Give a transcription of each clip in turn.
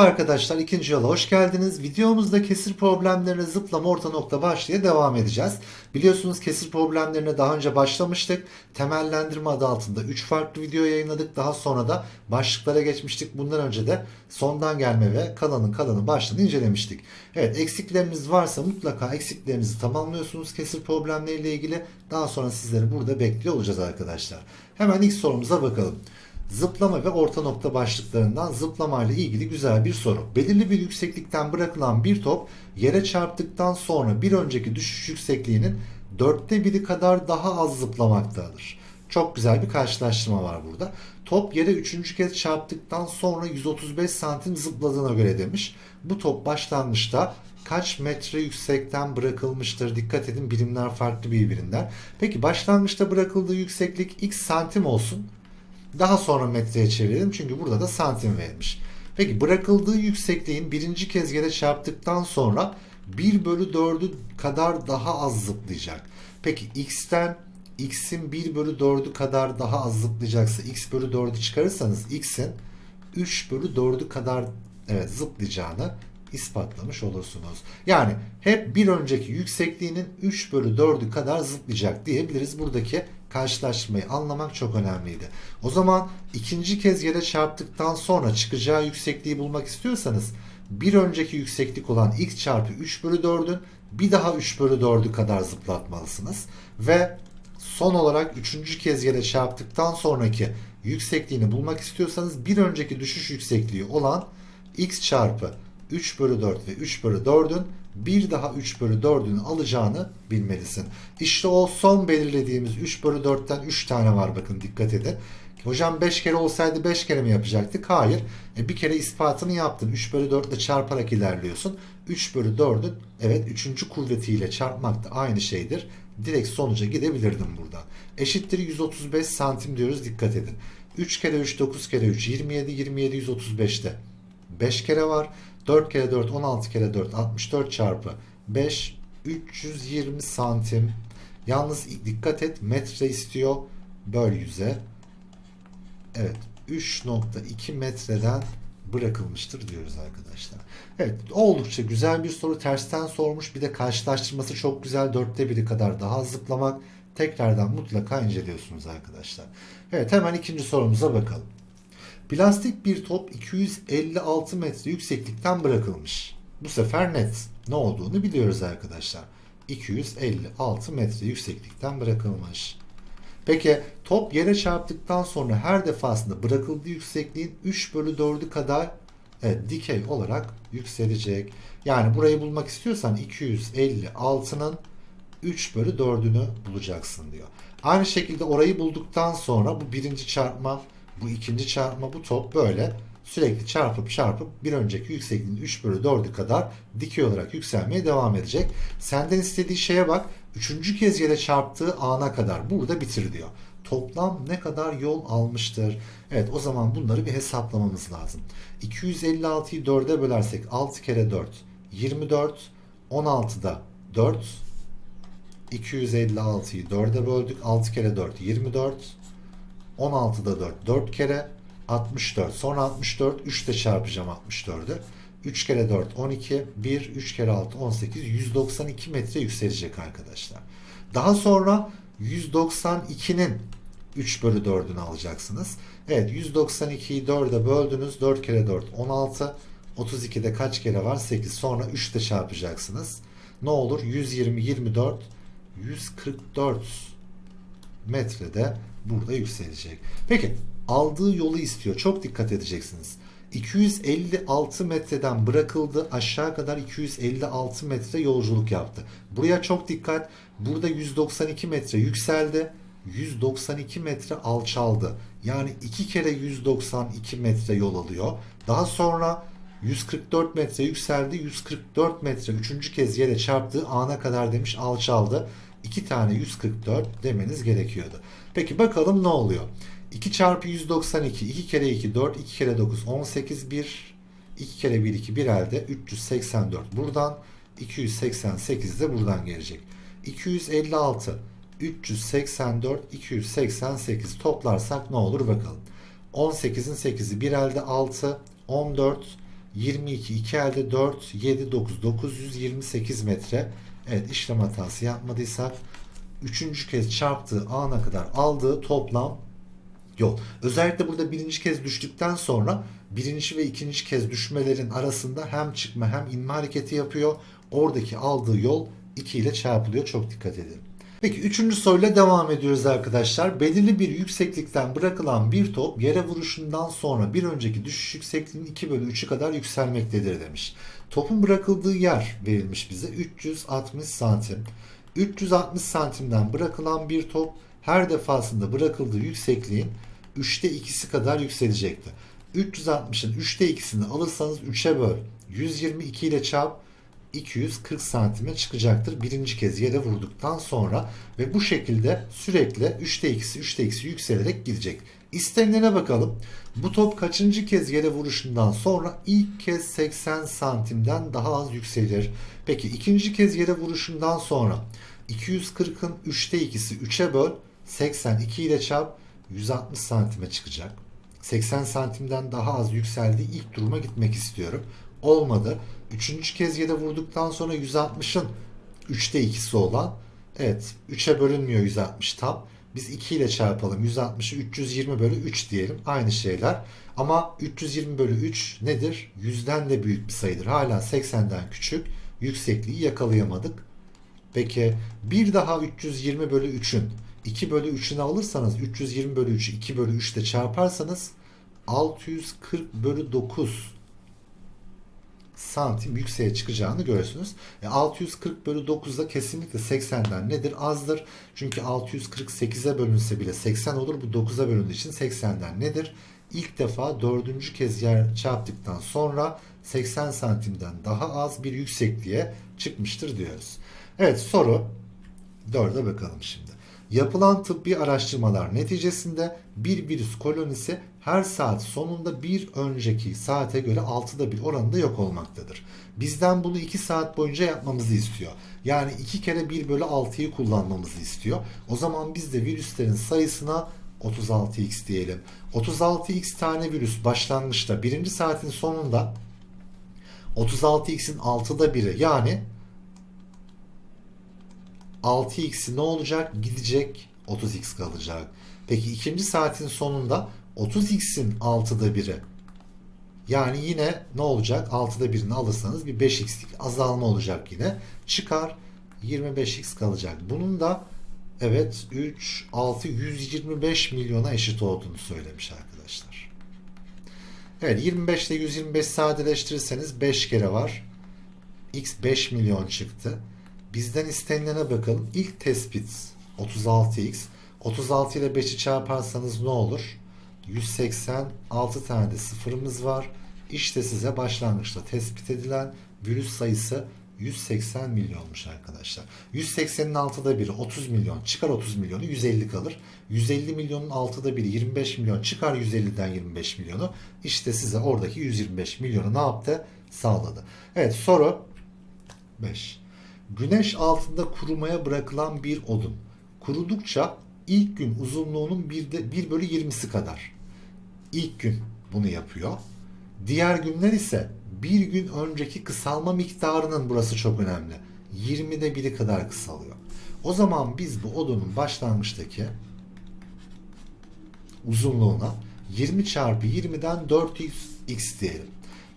Merhaba arkadaşlar, ikinci yola hoş geldiniz. Videomuzda kesir problemlerine zıplama orta nokta başlığa devam edeceğiz. Biliyorsunuz kesir problemlerine daha önce başlamıştık. Temellendirme adı altında 3 farklı video yayınladık. Daha sonra da başlıklara geçmiştik. Bundan önce de sondan gelme ve kalanın kalanı başlığını incelemiştik. Evet eksikleriniz varsa mutlaka eksiklerinizi tamamlıyorsunuz kesir problemleriyle ilgili. Daha sonra sizleri burada bekliyor olacağız arkadaşlar. Hemen ilk sorumuza bakalım. Zıplama ve orta nokta başlıklarından zıplama ile ilgili güzel bir soru. Belirli bir yükseklikten bırakılan bir top yere çarptıktan sonra bir önceki düşüş yüksekliğinin dörtte biri kadar daha az zıplamaktadır. Çok güzel bir karşılaştırma var burada. Top yere üçüncü kez çarptıktan sonra 135 santim zıpladığına göre demiş. Bu top başlangıçta kaç metre yüksekten bırakılmıştır? Dikkat edin birimler farklı birbirinden. Peki başlangıçta bırakıldığı yükseklik x santim olsun. Daha sonra metreye çevirelim çünkü burada da santim verilmiş. Peki bırakıldığı yüksekliğin birinci kez yere çarptıktan sonra 1 bölü 4'ü kadar daha az zıplayacak. Peki x'ten x'in 1 bölü 4'ü kadar daha az zıplayacaksa x bölü 4'ü çıkarırsanız x'in 3 bölü 4'ü kadar evet zıplayacağını ispatlamış olursunuz. Yani hep bir önceki yüksekliğinin 3 bölü 4'ü kadar zıplayacak diyebiliriz. Buradaki karşılaştırmayı anlamak çok önemliydi. O zaman ikinci kez yere çarptıktan sonra çıkacağı yüksekliği bulmak istiyorsanız bir önceki yükseklik olan x çarpı 3 bölü 4'ün bir daha 3 bölü 4'ü kadar zıplatmalısınız. Ve son olarak üçüncü kez yere çarptıktan sonraki yüksekliğini bulmak istiyorsanız bir önceki düşüş yüksekliği olan x çarpı 3 bölü 4 ve 3 bölü 4'ün bir daha 3 bölü 4'ünü alacağını bilmelisin. İşte o son belirlediğimiz 3 bölü 4'ten 3 tane var bakın dikkat edin. Hocam 5 kere olsaydı 5 kere mi yapacaktık? Hayır. E bir kere ispatını yaptın. 3 bölü 4 ile çarparak ilerliyorsun. 3 bölü 4'ün evet 3. kuvvetiyle çarpmak da aynı şeydir. Direkt sonuca gidebilirdim buradan. Eşittir 135 santim diyoruz dikkat edin. 3 kere 3 9 kere 3 27 27 135'te 5 kere var. 4 kere 4 16 kere 4 64 çarpı 5 320 santim. Yalnız dikkat et metre istiyor. Böl 100'e. Evet 3.2 metreden bırakılmıştır diyoruz arkadaşlar. Evet oldukça güzel bir soru. Tersten sormuş. Bir de karşılaştırması çok güzel. Dörtte biri kadar daha zıplamak. Tekrardan mutlaka inceliyorsunuz arkadaşlar. Evet hemen ikinci sorumuza bakalım. Plastik bir top 256 metre yükseklikten bırakılmış. Bu sefer net. Ne olduğunu biliyoruz arkadaşlar. 256 metre yükseklikten bırakılmış. Peki top yere çarptıktan sonra her defasında bırakıldığı yüksekliğin 3 bölü 4'ü kadar evet, dikey olarak yükselecek. Yani burayı bulmak istiyorsan 256'nın 3 bölü 4'ünü bulacaksın diyor. Aynı şekilde orayı bulduktan sonra bu birinci çarpma bu ikinci çarpma bu top böyle sürekli çarpıp çarpıp bir önceki yüksekliğin 3 bölü 4'ü kadar dikey olarak yükselmeye devam edecek. Senden istediği şeye bak. Üçüncü kez yere çarptığı ana kadar burada bitir diyor. Toplam ne kadar yol almıştır? Evet o zaman bunları bir hesaplamamız lazım. 256'yı 4'e bölersek 6 kere 4 24 16'da 4 256'yı 4'e böldük. 6 kere 4 24 16'da 4 4 kere 64 sonra 64 3 ile çarpacağım 64'ü 3 kere 4 12 1 3 kere 6 18 192 metre yükselecek arkadaşlar. Daha sonra 192'nin 3 bölü 4'ünü alacaksınız. Evet 192'yi 4'e böldünüz. 4 kere 4 16. 32'de kaç kere var? 8. Sonra 3 ile çarpacaksınız. Ne olur? 120, 24, 144 metrede burada yükselecek. Peki aldığı yolu istiyor. Çok dikkat edeceksiniz. 256 metreden bırakıldı. Aşağı kadar 256 metre yolculuk yaptı. Buraya çok dikkat. Burada 192 metre yükseldi. 192 metre alçaldı. Yani iki kere 192 metre yol alıyor. Daha sonra 144 metre yükseldi. 144 metre üçüncü kez yere çarptığı ana kadar demiş alçaldı. 2 tane 144 demeniz gerekiyordu. Peki bakalım ne oluyor? 2 çarpı 192 2 kere 2 4 2 kere 9 18 1 2 kere 1 2 1 elde 384 buradan 288 de buradan gelecek. 256 384 288 toplarsak ne olur bakalım. 18'in 8'i 1 elde 6 14 22, 2 elde 4, 7, 9, 928 metre. Evet işlem hatası yapmadıysak üçüncü kez çarptığı ana kadar aldığı toplam yol. Özellikle burada birinci kez düştükten sonra birinci ve ikinci kez düşmelerin arasında hem çıkma hem inme hareketi yapıyor. Oradaki aldığı yol 2 ile çarpılıyor. Çok dikkat edin. Peki üçüncü soruyla devam ediyoruz arkadaşlar. Belirli bir yükseklikten bırakılan bir top yere vuruşundan sonra bir önceki düşüş yüksekliğinin 2 bölü 3'ü kadar yükselmektedir demiş. Topun bırakıldığı yer verilmiş bize 360 santim. 360 santimden bırakılan bir top her defasında bırakıldığı yüksekliğin 3'te 2'si kadar yükselecekti. 360'ın 3'te 2'sini alırsanız 3'e böl. 122 ile çarp 240 santime çıkacaktır. Birinci kez yere vurduktan sonra ve bu şekilde sürekli 3'te 2'si 3'te 2'si yükselerek gidecek. İstenilene bakalım. Bu top kaçıncı kez yere vuruşundan sonra ilk kez 80 santimden daha az yükselir. Peki ikinci kez yere vuruşundan sonra 240'ın 3'te 2'si 3'e böl 82 ile çarp 160 santime çıkacak. 80 santimden daha az yükseldiği ilk duruma gitmek istiyorum. Olmadı. Üçüncü kez yere vurduktan sonra 160'ın 3'te 2'si olan evet 3'e bölünmüyor 160 tam. Biz 2 ile çarpalım. 160'ı 320 bölü 3 diyelim. Aynı şeyler. Ama 320 bölü 3 nedir? 100'den de büyük bir sayıdır. Hala 80'den küçük. Yüksekliği yakalayamadık. Peki bir daha 320 bölü 3'ün 2 bölü 3'ünü alırsanız 320 bölü 3'ü 2 bölü 3 ile çarparsanız 640 bölü 9 santim yükseğe çıkacağını görürsünüz. E 640 bölü 9 da kesinlikle 80'den nedir? Azdır. Çünkü 648'e bölünse bile 80 olur. Bu 9'a bölündüğü için 80'den nedir? İlk defa dördüncü kez yer çarptıktan sonra 80 santimden daha az bir yüksekliğe çıkmıştır diyoruz. Evet soru 4'e bakalım şimdi. Yapılan tıbbi araştırmalar neticesinde bir virüs kolonisi her saat sonunda bir önceki saate göre 6'da bir oranında yok olmaktadır. Bizden bunu 2 saat boyunca yapmamızı istiyor. Yani 2 kere 1 bölü 6'yı kullanmamızı istiyor. O zaman biz de virüslerin sayısına 36x diyelim. 36x tane virüs başlangıçta birinci saatin sonunda 36x'in 6'da 1'i yani 6x'i ne olacak? Gidecek 30x kalacak. Peki ikinci saatin sonunda 30x'in 6'da 1'i yani yine ne olacak? 6'da 1'ini alırsanız bir 5x'lik azalma olacak yine. Çıkar 25x kalacak. Bunun da evet 3, 6, 125 milyona eşit olduğunu söylemiş arkadaşlar. Evet 25 ile 125 sadeleştirirseniz 5 kere var. X 5 milyon çıktı. Bizden istenilene bakalım. İlk tespit 36x. 36 ile 5'i çarparsanız ne olur? 186 tane de sıfırımız var. İşte size başlangıçta tespit edilen virüs sayısı 180 milyonmuş arkadaşlar. 180'in altıda biri 30 milyon çıkar 30 milyonu 150 kalır. 150 milyonun altıda biri 25 milyon çıkar 150'den 25 milyonu. İşte size oradaki 125 milyonu ne yaptı? Sağladı. Evet soru 5. Güneş altında kurumaya bırakılan bir odun. Kurudukça ilk gün uzunluğunun 1, de, 1 bölü 20'si kadar. İlk gün bunu yapıyor. Diğer günler ise bir gün önceki kısalma miktarının burası çok önemli. 20'de biri kadar kısalıyor. O zaman biz bu odunun başlangıçtaki uzunluğuna 20 çarpı 20'den 400x diyelim.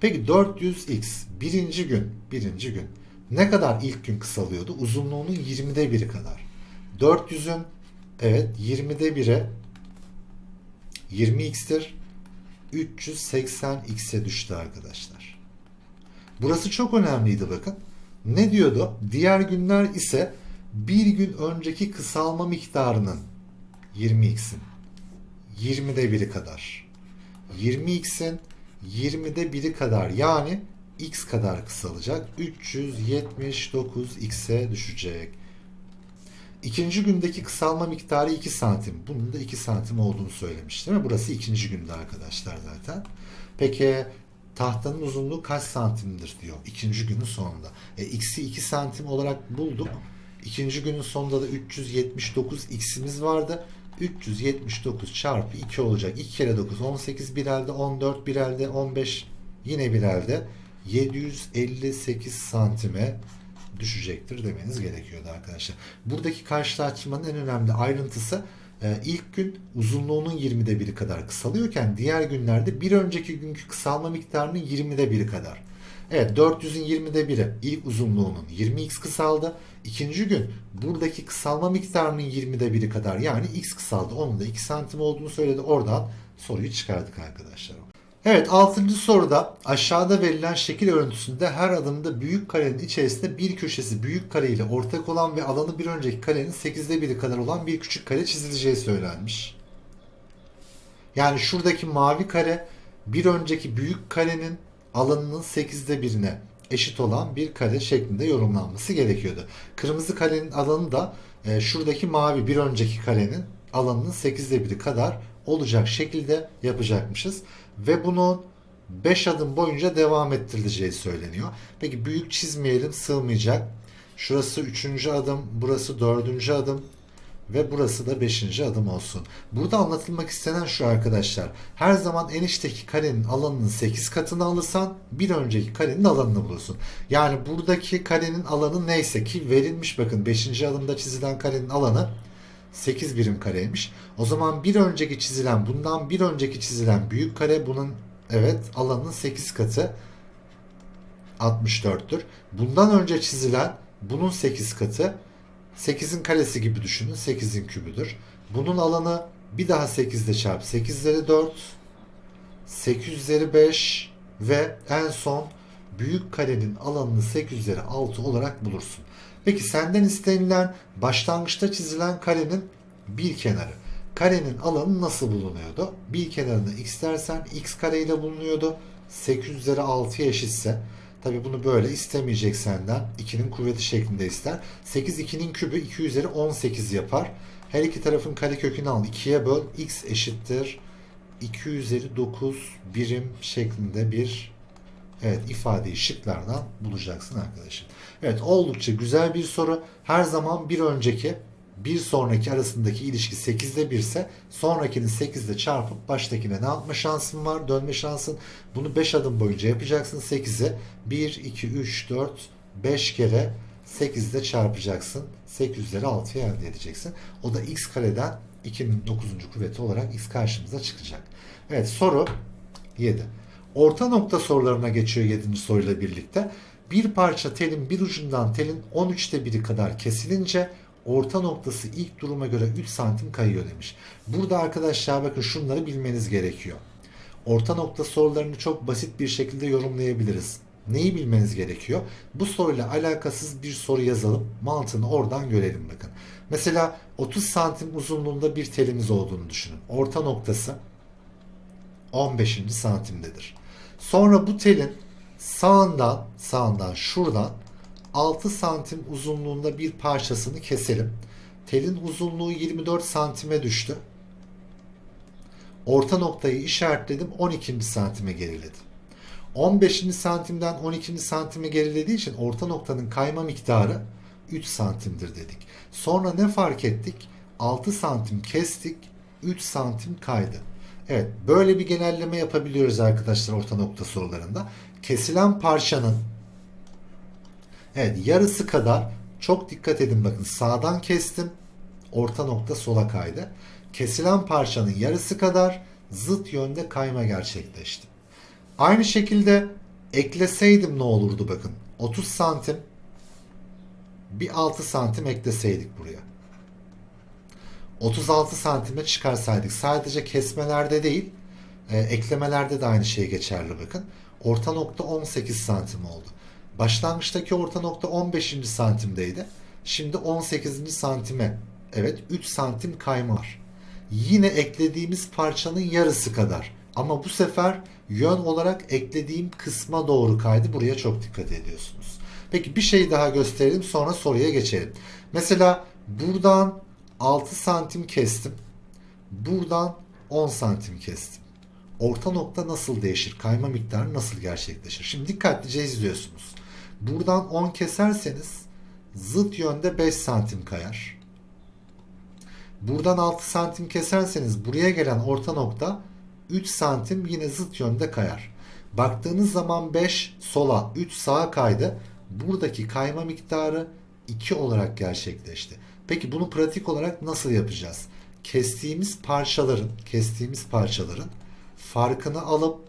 Peki 400x birinci gün, birinci gün ne kadar ilk gün kısalıyordu? Uzunluğunun 20'de biri kadar. 400'ün evet 20'de 1'e 20x'tir. 380x'e düştü arkadaşlar. Burası çok önemliydi bakın. Ne diyordu? Diğer günler ise bir gün önceki kısalma miktarının 20x'in 20'de biri kadar. 20x'in 20'de biri kadar yani x kadar kısalacak. 379x'e düşecek. İkinci gündeki kısalma miktarı 2 santim. Bunun da 2 santim olduğunu söylemiş değil mi? Burası ikinci günde arkadaşlar zaten. Peki tahtanın uzunluğu kaç santimdir diyor ikinci günün sonunda. E, x'i 2 santim olarak bulduk. İkinci günün sonunda da 379 x'imiz vardı. 379 çarpı 2 olacak. 2 kere 9 18 bir elde 14 bir elde 15 yine bir elde 758 santime düşecektir demeniz gerekiyordu arkadaşlar. Buradaki karşılaştırmanın en önemli ayrıntısı e, ilk gün uzunluğunun 20'de biri kadar kısalıyorken diğer günlerde bir önceki günkü kısalma miktarının 20'de biri kadar. Evet 400'ün 20'de biri ilk uzunluğunun 20x kısaldı. İkinci gün buradaki kısalma miktarının 20'de biri kadar yani x kısaldı. Onun da 2 santim olduğunu söyledi. Oradan soruyu çıkardık arkadaşlar. Evet 6. soruda aşağıda verilen şekil örüntüsünde her adımda büyük karenin içerisinde bir köşesi büyük kare ile ortak olan ve alanı bir önceki karenin 8'de biri kadar olan bir küçük kare çizileceği söylenmiş. Yani şuradaki mavi kare bir önceki büyük karenin alanının 8'de birine eşit olan bir kare şeklinde yorumlanması gerekiyordu. Kırmızı karenin alanı da e, şuradaki mavi bir önceki karenin alanının 8'de biri kadar olacak şekilde yapacakmışız. Ve bunun 5 adım boyunca devam ettirileceği söyleniyor. Peki büyük çizmeyelim sığmayacak. Şurası 3. adım, burası 4. adım ve burası da 5. adım olsun. Burada anlatılmak istenen şu arkadaşlar. Her zaman en içteki karenin alanının 8 katını alırsan bir önceki karenin alanını bulursun. Yani buradaki karenin alanı neyse ki verilmiş bakın 5. adımda çizilen karenin alanı 8 birim kareymiş. O zaman bir önceki çizilen bundan bir önceki çizilen büyük kare bunun evet alanının 8 katı 64'tür. Bundan önce çizilen bunun 8 katı 8'in karesi gibi düşünün. 8'in kübüdür. Bunun alanı bir daha 8 ile çarp. 8 üzeri 4 8 üzeri 5 ve en son büyük karenin alanını 8 üzeri 6 olarak bulursun. Peki senden istenilen başlangıçta çizilen karenin bir kenarı. Karenin alanı nasıl bulunuyordu? Bir kenarını x dersen x kare ile bulunuyordu. 8 üzeri 6'ya eşitse Tabi bunu böyle istemeyecek senden. 2'nin kuvveti şeklinde ister. 8 2'nin kübü 2 üzeri 18 yapar. Her iki tarafın karekökünü al. 2'ye böl. x eşittir. 2 üzeri 9 birim şeklinde bir evet ifadeyi şıklardan bulacaksın arkadaşım. Evet oldukça güzel bir soru. Her zaman bir önceki bir sonraki arasındaki ilişki 8'de 1 ise sonrakini 8'de çarpıp baştakine ne yapma şansın var? Dönme şansın. Bunu 5 adım boyunca yapacaksın. 8'e 1, 2, 3, 4, 5 kere 8'de çarpacaksın. 8 üzeri 6'yı elde edeceksin. O da x kareden 2'nin 9. kuvveti olarak x karşımıza çıkacak. Evet soru 7. Orta nokta sorularına geçiyor 7. soruyla birlikte. Bir parça telin bir ucundan telin 13'te biri kadar kesilince orta noktası ilk duruma göre 3 santim kayıyor demiş. Burada arkadaşlar bakın şunları bilmeniz gerekiyor. Orta nokta sorularını çok basit bir şekilde yorumlayabiliriz. Neyi bilmeniz gerekiyor? Bu soruyla alakasız bir soru yazalım. Mantığını oradan görelim bakın. Mesela 30 santim uzunluğunda bir telimiz olduğunu düşünün. Orta noktası 15. santimdedir. Sonra bu telin sağından sağından şuradan 6 santim uzunluğunda bir parçasını keselim. Telin uzunluğu 24 santime düştü. Orta noktayı işaretledim 12. santime geriledi. 15. santimden 12. santime gerilediği için orta noktanın kayma miktarı 3 santimdir dedik. Sonra ne fark ettik? 6 santim kestik, 3 santim kaydı. Evet, böyle bir genelleme yapabiliyoruz arkadaşlar orta nokta sorularında. Kesilen parçanın Evet yarısı kadar çok dikkat edin bakın sağdan kestim. Orta nokta sola kaydı. Kesilen parçanın yarısı kadar zıt yönde kayma gerçekleşti. Aynı şekilde ekleseydim ne olurdu bakın. 30 santim bir 6 santim ekleseydik buraya. 36 santime çıkarsaydık sadece kesmelerde değil e, eklemelerde de aynı şey geçerli bakın. Orta nokta 18 santim oldu. Başlangıçtaki orta nokta 15. santimdeydi. Şimdi 18. santime. Evet 3 santim kayma var. Yine eklediğimiz parçanın yarısı kadar. Ama bu sefer yön olarak eklediğim kısma doğru kaydı. Buraya çok dikkat ediyorsunuz. Peki bir şey daha gösterelim sonra soruya geçelim. Mesela buradan 6 santim kestim. Buradan 10 santim kestim. Orta nokta nasıl değişir? Kayma miktarı nasıl gerçekleşir? Şimdi dikkatlice izliyorsunuz. Buradan 10 keserseniz zıt yönde 5 santim kayar. Buradan 6 santim keserseniz buraya gelen orta nokta 3 santim yine zıt yönde kayar. Baktığınız zaman 5 sola 3 sağa kaydı. Buradaki kayma miktarı 2 olarak gerçekleşti. Peki bunu pratik olarak nasıl yapacağız? Kestiğimiz parçaların, kestiğimiz parçaların farkını alıp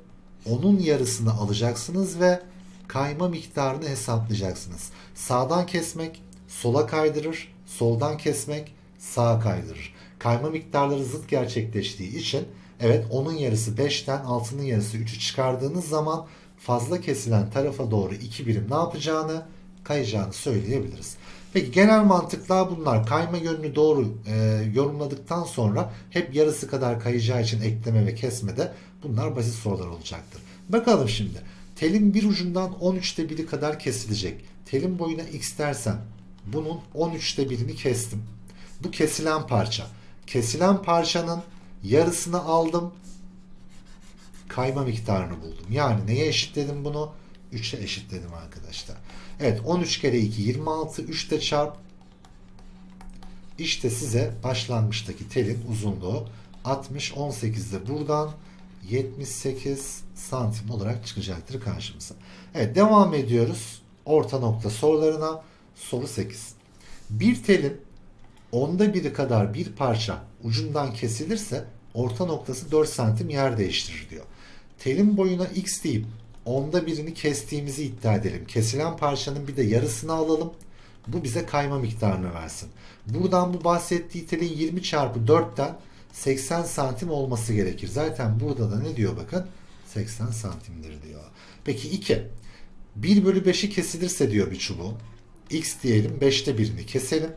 onun yarısını alacaksınız ve kayma miktarını hesaplayacaksınız. Sağdan kesmek sola kaydırır, soldan kesmek sağa kaydırır. Kayma miktarları zıt gerçekleştiği için evet onun yarısı 5'ten altının yarısı 3'ü çıkardığınız zaman fazla kesilen tarafa doğru 2 birim ne yapacağını kayacağını söyleyebiliriz. Peki genel mantıklar bunlar. Kayma yönünü doğru e, yorumladıktan sonra hep yarısı kadar kayacağı için ekleme ve kesmede bunlar basit sorular olacaktır. Bakalım şimdi. Telin bir ucundan 13'te biri kadar kesilecek. Telin boyuna x dersem bunun 13'te birini kestim. Bu kesilen parça. Kesilen parçanın yarısını aldım. Kayma miktarını buldum. Yani neye eşitledim bunu? 3'e eşitledim arkadaşlar. Evet 13 kere 2 26 3 de çarp. İşte size başlangıçtaki telin uzunluğu 60 18 de buradan 78 santim olarak çıkacaktır karşımıza. Evet devam ediyoruz. Orta nokta sorularına. Soru 8. Bir telin onda biri kadar bir parça ucundan kesilirse orta noktası 4 santim yer değiştirir diyor. Telin boyuna x deyip onda birini kestiğimizi iddia edelim. Kesilen parçanın bir de yarısını alalım. Bu bize kayma miktarını versin. Buradan bu bahsettiği telin 20 çarpı 4'ten 80 santim olması gerekir. Zaten burada da ne diyor bakın? 80 santimdir diyor. Peki 2. 1 bölü 5'i kesilirse diyor bir çubuğun. X diyelim 5'te birini keselim.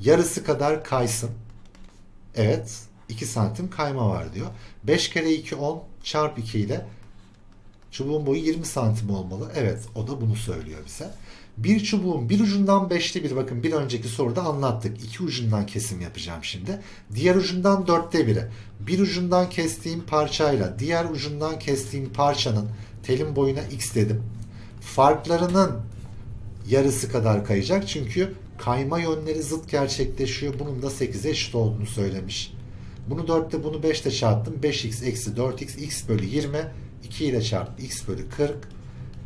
Yarısı kadar kaysın. Evet 2 santim kayma var diyor. 5 kere 2 10 çarp 2 ile çubuğun boyu 20 santim olmalı. Evet o da bunu söylüyor bize. Bir çubuğun bir ucundan beşte bir bakın bir önceki soruda anlattık. İki ucundan kesim yapacağım şimdi. Diğer ucundan dörtte biri. Bir ucundan kestiğim parçayla diğer ucundan kestiğim parçanın telin boyuna x dedim. Farklarının yarısı kadar kayacak. Çünkü kayma yönleri zıt gerçekleşiyor. Bunun da 8'e eşit olduğunu söylemiş. Bunu 4'te bunu 5'te çarptım. 5x eksi 4x x bölü 20 2 ile çarp x bölü 40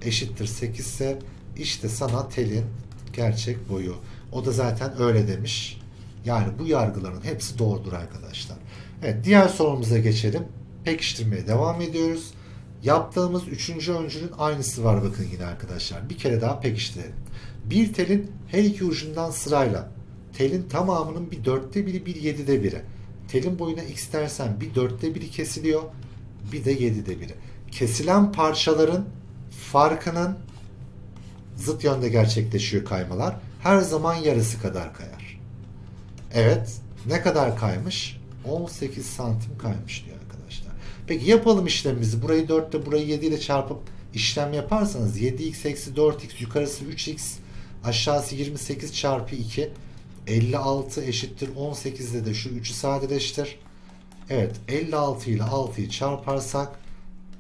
eşittir 8 ise işte sana telin gerçek boyu. O da zaten öyle demiş. Yani bu yargıların hepsi doğrudur arkadaşlar. Evet diğer sorumuza geçelim. Pekiştirmeye devam ediyoruz. Yaptığımız üçüncü öncünün aynısı var bakın yine arkadaşlar. Bir kere daha pekiştirelim. Bir telin her iki ucundan sırayla telin tamamının bir dörtte biri bir yedide biri. Telin boyuna x dersen bir dörtte biri kesiliyor. Bir de yedide biri. Kesilen parçaların farkının zıt yönde gerçekleşiyor kaymalar. Her zaman yarısı kadar kayar. Evet. Ne kadar kaymış? 18 santim kaymış diyor arkadaşlar. Peki yapalım işlemimizi. Burayı 4 ile burayı 7 ile çarpıp işlem yaparsanız 7x eksi 4x yukarısı 3x aşağısı 28 çarpı 2 56 eşittir 18'de de şu 3'ü sadeleştir. Evet 56 ile 6'yı çarparsak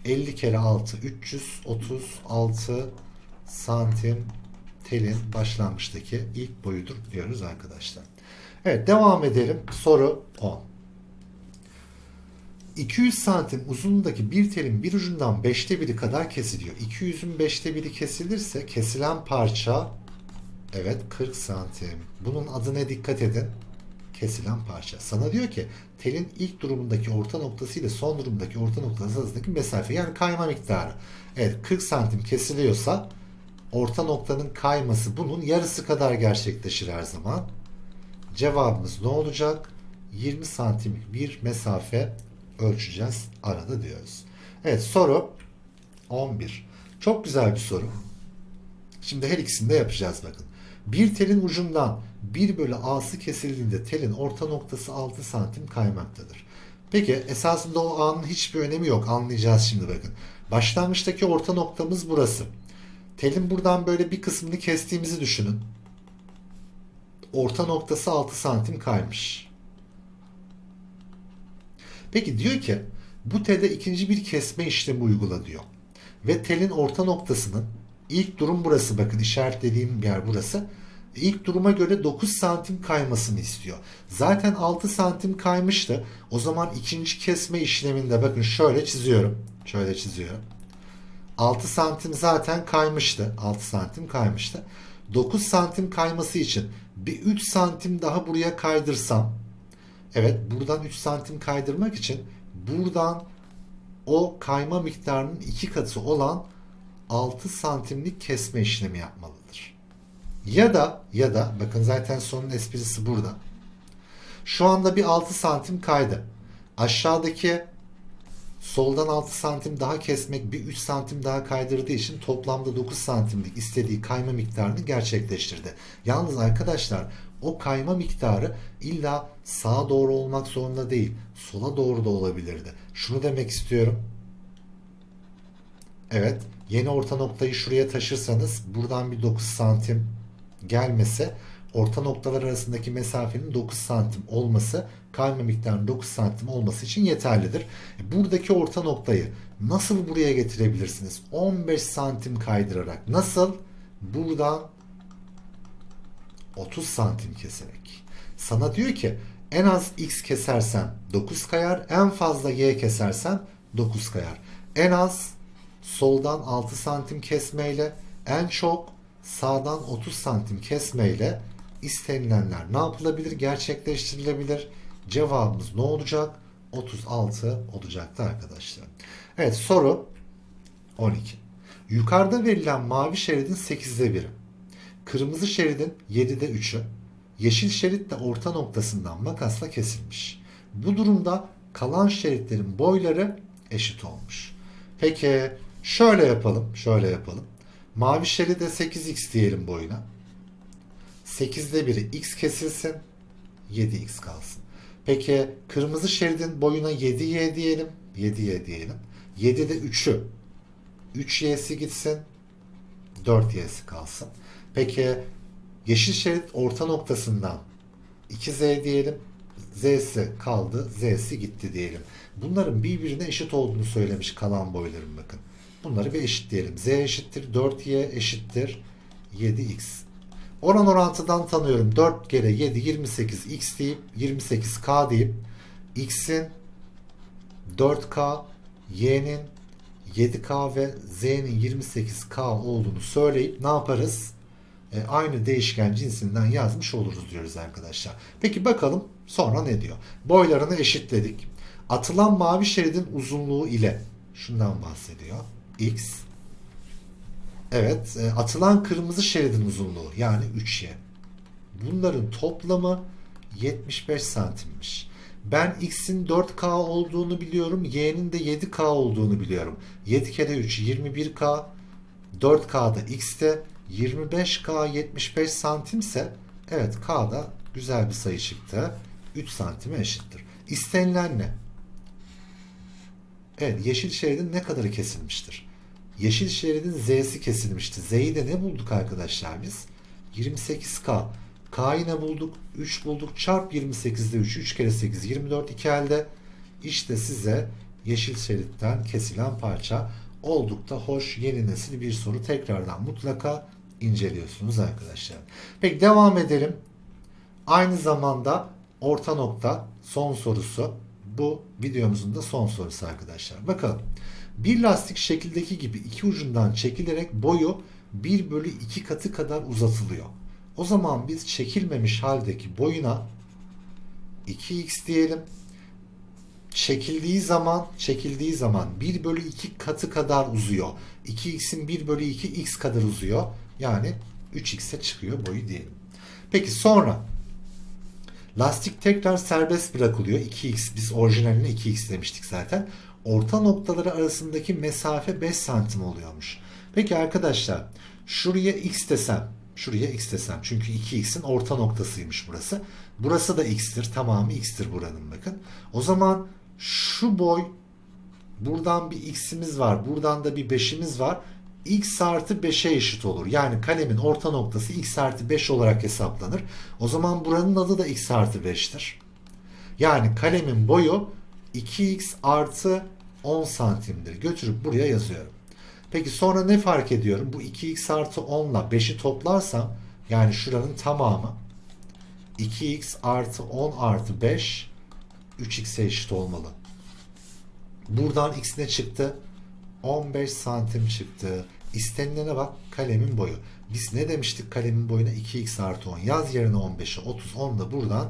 50 kere 6 336 santim telin başlangıçtaki ilk boyudur diyoruz arkadaşlar. Evet devam edelim. Soru 10. 200 santim uzunluğundaki bir telin bir ucundan 5'te biri kadar kesiliyor. 200'ün 5'te biri kesilirse kesilen parça evet 40 santim. Bunun adına dikkat edin. Kesilen parça. Sana diyor ki telin ilk durumundaki orta noktası ile son durumdaki orta noktası arasındaki mesafe yani kayma miktarı. Evet 40 santim kesiliyorsa orta noktanın kayması bunun yarısı kadar gerçekleşir her zaman. Cevabımız ne olacak? 20 santimlik bir mesafe ölçeceğiz arada diyoruz. Evet soru 11. Çok güzel bir soru. Şimdi her ikisini de yapacağız bakın. Bir telin ucundan 1 bölü a'sı kesildiğinde telin orta noktası 6 santim kaymaktadır. Peki esasında o a'nın hiçbir önemi yok. Anlayacağız şimdi bakın. Başlangıçtaki orta noktamız burası. Telin buradan böyle bir kısmını kestiğimizi düşünün. Orta noktası 6 santim kaymış. Peki diyor ki bu telde ikinci bir kesme işlemi uygula diyor. Ve telin orta noktasının ilk durum burası bakın işaretlediğim yer burası. İlk duruma göre 9 santim kaymasını istiyor. Zaten 6 santim kaymıştı. O zaman ikinci kesme işleminde bakın şöyle çiziyorum. Şöyle çiziyorum. 6 santim zaten kaymıştı. 6 santim kaymıştı. 9 santim kayması için bir 3 santim daha buraya kaydırsam evet buradan 3 santim kaydırmak için buradan o kayma miktarının iki katı olan 6 santimlik kesme işlemi yapmalıdır. Ya da ya da bakın zaten sonun esprisi burada. Şu anda bir 6 santim kaydı. Aşağıdaki soldan 6 santim daha kesmek bir 3 santim daha kaydırdığı için toplamda 9 santimlik istediği kayma miktarını gerçekleştirdi. Yalnız arkadaşlar o kayma miktarı illa sağa doğru olmak zorunda değil. Sola doğru da olabilirdi. Şunu demek istiyorum. Evet. Yeni orta noktayı şuraya taşırsanız buradan bir 9 santim gelmese orta noktalar arasındaki mesafenin 9 santim olması kayma miktarının 9 santim olması için yeterlidir. E, Buradaki orta noktayı nasıl buraya getirebilirsiniz? 15 santim kaydırarak. Nasıl? Buradan 30 santim keserek. Sana diyor ki en az x kesersen 9 kayar, en fazla y kesersen 9 kayar. En az soldan 6 santim kesmeyle, en çok sağdan 30 santim kesmeyle istenilenler ne yapılabilir? Gerçekleştirilebilir. Cevabımız ne olacak? 36 olacaktı arkadaşlar. Evet soru 12. Yukarıda verilen mavi şeridin 8'de 1'i, kırmızı şeridin 7'de 3'ü, yeşil şerit de orta noktasından makasla kesilmiş. Bu durumda kalan şeritlerin boyları eşit olmuş. Peki şöyle yapalım, şöyle yapalım. Mavi şeride 8x diyelim boyuna. 8'de biri x kesilsin, 7x kalsın. Peki kırmızı şeridin boyuna 7y diyelim, 7y diyelim. 7'de 3'ü 3y'si gitsin, 4y'si kalsın. Peki yeşil şerit orta noktasından 2z diyelim, z'si kaldı, z'si gitti diyelim. Bunların birbirine eşit olduğunu söylemiş kalan boyların bakın. Bunları bir eşitleyelim. z eşittir 4y eşittir 7x. Oran orantıdan tanıyorum. 4 kere 7 28 x deyip 28k deyip x'in 4k, y'nin 7k ve z'nin 28k olduğunu söyleyip ne yaparız? E, aynı değişken cinsinden yazmış oluruz diyoruz arkadaşlar. Peki bakalım sonra ne diyor? Boylarını eşitledik. Atılan mavi şeridin uzunluğu ile şundan bahsediyor. X Evet, e, atılan kırmızı şeridin uzunluğu yani 3y. Bunların toplamı 75 santimmiş. Ben x'in 4k olduğunu biliyorum, y'nin de 7k olduğunu biliyorum. 7 kere 3 21k, 4k'da x'te 25k 75 santimse evet k'da güzel bir sayı çıktı. 3 santime eşittir. İstenilen ne? Evet, yeşil şeridin ne kadarı kesilmiştir? Yeşil şeridin Z'si kesilmişti. Z'yi de ne bulduk arkadaşlar biz? 28K. K'yı ne bulduk? 3 bulduk. Çarp 28'de 3. 3 kere 8 24. 2 elde. İşte size yeşil şeritten kesilen parça. Oldukça hoş yeni nesil bir soru. Tekrardan mutlaka inceliyorsunuz arkadaşlar. Peki devam edelim. Aynı zamanda orta nokta son sorusu. Bu videomuzun da son sorusu arkadaşlar. Bakalım. Bir lastik şekildeki gibi iki ucundan çekilerek boyu 1 bölü 2 katı kadar uzatılıyor. O zaman biz çekilmemiş haldeki boyuna 2x diyelim. Çekildiği zaman çekildiği zaman 1 bölü 2 katı kadar uzuyor. 2x'in 1 bölü 2 x kadar uzuyor. Yani 3x'e çıkıyor boyu diyelim. Peki sonra lastik tekrar serbest bırakılıyor. 2x biz orijinaline 2x demiştik zaten orta noktaları arasındaki mesafe 5 santim oluyormuş. Peki arkadaşlar şuraya x desem şuraya x desem çünkü 2x'in orta noktasıymış burası. Burası da x'tir. Tamamı x'tir buranın bakın. O zaman şu boy buradan bir x'imiz var. Buradan da bir 5'imiz var. x artı 5'e eşit olur. Yani kalemin orta noktası x artı 5 olarak hesaplanır. O zaman buranın adı da x artı 5'tir. Yani kalemin boyu 2x artı 10 santimdir. Götürüp buraya yazıyorum. Peki sonra ne fark ediyorum? Bu 2x artı 10 ile 5'i toplarsam yani şuranın tamamı 2x artı 10 artı 5 3x'e eşit olmalı. Buradan x ne çıktı? 15 santim çıktı. İstenilene bak kalemin boyu. Biz ne demiştik kalemin boyuna 2x artı 10. Yaz yerine 15'e 30. 10 da buradan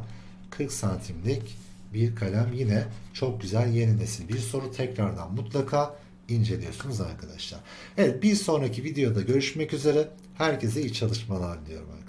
40 santimlik bir kalem. Yine çok güzel yeni nesil bir soru. Tekrardan mutlaka inceliyorsunuz arkadaşlar. Evet bir sonraki videoda görüşmek üzere. Herkese iyi çalışmalar diliyorum arkadaşlar.